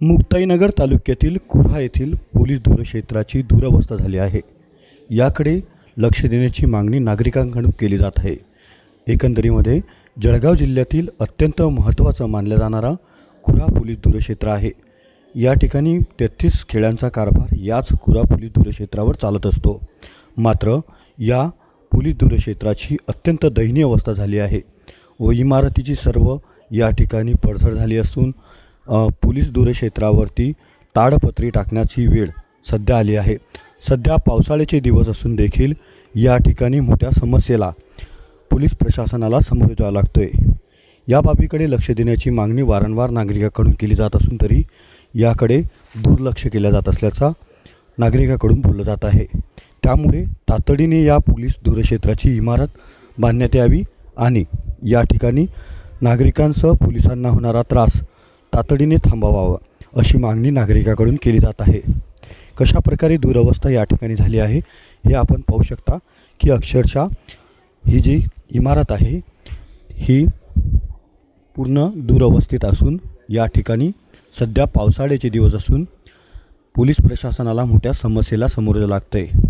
मुक्ताईनगर तालुक्यातील कुऱ्हा येथील पोलीस दूरक्षेत्राची दुरावस्था झाली आहे. याकडे लक्ष देण्याची मागणी नागरिकांकडून केली जात आहे. एकंदरीमध्ये जळगाव जिल्ह्यातील अत्यंत महत्त्वाचं मानला जाणारा कुऱ्हा पोलीस दूरक्षेत्र आहे. या ठिकाणी तेहतीस खेळांचा कारभार याच कुऱ्हा पोलीस दूरक्षेत्रावर चालत असतो. मात्र या पोलीस दूरक्षेत्राची अत्यंत दयनीय अवस्था झाली आहे व इमारतीची सर्व या ठिकाणी पडझड झाली असून पोलीस दूरक्षेत्रावरती ताडपत्री टाकण्याची वेळ सध्या आली आहे. सध्या पावसाळ्याचे दिवस असून देखील या ठिकाणी मोठ्या समस्येला पोलीस प्रशासनाला सामोरे जावं लागतोय. या बाबीकडे लक्ष देण्याची मागणी वारंवार नागरिकाकडून केली जात असून तरी याकडे दुर्लक्ष केल्या जात असल्याचा नागरिकाकडून बोललं जात आहे. त्यामुळे तातडीने या पोलीस दूरक्षेत्राची इमारत बांधण्यात यावी आणि या ठिकाणी नागरिकांसह पोलिसांना होणारा त्रास तातडीने थांबवावा अशी मागणी नागरिकाकडून केली जात आहे. कशा प्रकारे दुरवस्था या ठिकाणी झाली आहे हे आपण पाहू शकता की अक्षरशः ही जी इमारत आहे ही पूर्ण दुरवस्थेत असून या ठिकाणी सध्या पावसाळ्याचे दिवस असून पोलीस प्रशासनाला मोठ्या समस्येला सामोरं लागतं आहे